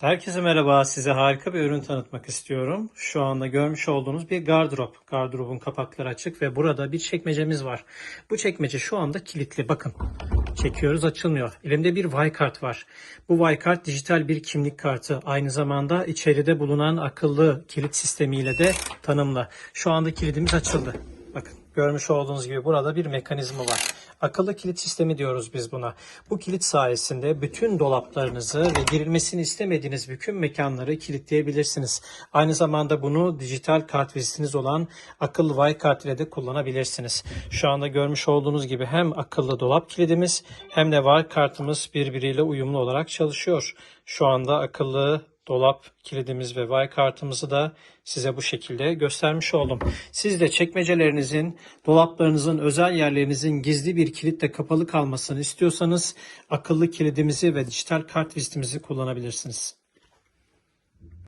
Herkese merhaba. Size harika bir ürün tanıtmak istiyorum. Şu anda görmüş olduğunuz bir gardırop. Gardırobun kapakları açık ve burada bir çekmecemiz var. Bu çekmece şu anda kilitli. Bakın çekiyoruz açılmıyor. Elimde bir Vykart var. Bu Vykart dijital bir kimlik kartı. Aynı zamanda içeride bulunan akıllı kilit sistemiyle de tanımlı. Şu anda kilidimiz açıldı. Bakın görmüş olduğunuz gibi burada bir mekanizma var. Akıllı kilit sistemi diyoruz biz buna. Bu kilit sayesinde bütün dolaplarınızı ve girilmesini istemediğiniz bütün mekanları kilitleyebilirsiniz. Aynı zamanda bunu dijital kart vizitiniz olan akıllı Vykart ile de kullanabilirsiniz. Şu anda görmüş olduğunuz gibi hem akıllı dolap kilidimiz hem de Vykartımız birbiriyle uyumlu olarak çalışıyor. Şu anda akıllı dolap kilidimiz ve vay kartımızı da size bu şekilde göstermiş oldum. Siz de çekmecelerinizin, dolaplarınızın, özel yerlerinizin gizli bir kilitle kapalı kalmasını istiyorsanız akıllı kilidimizi ve dijital kart vizitimizi kullanabilirsiniz.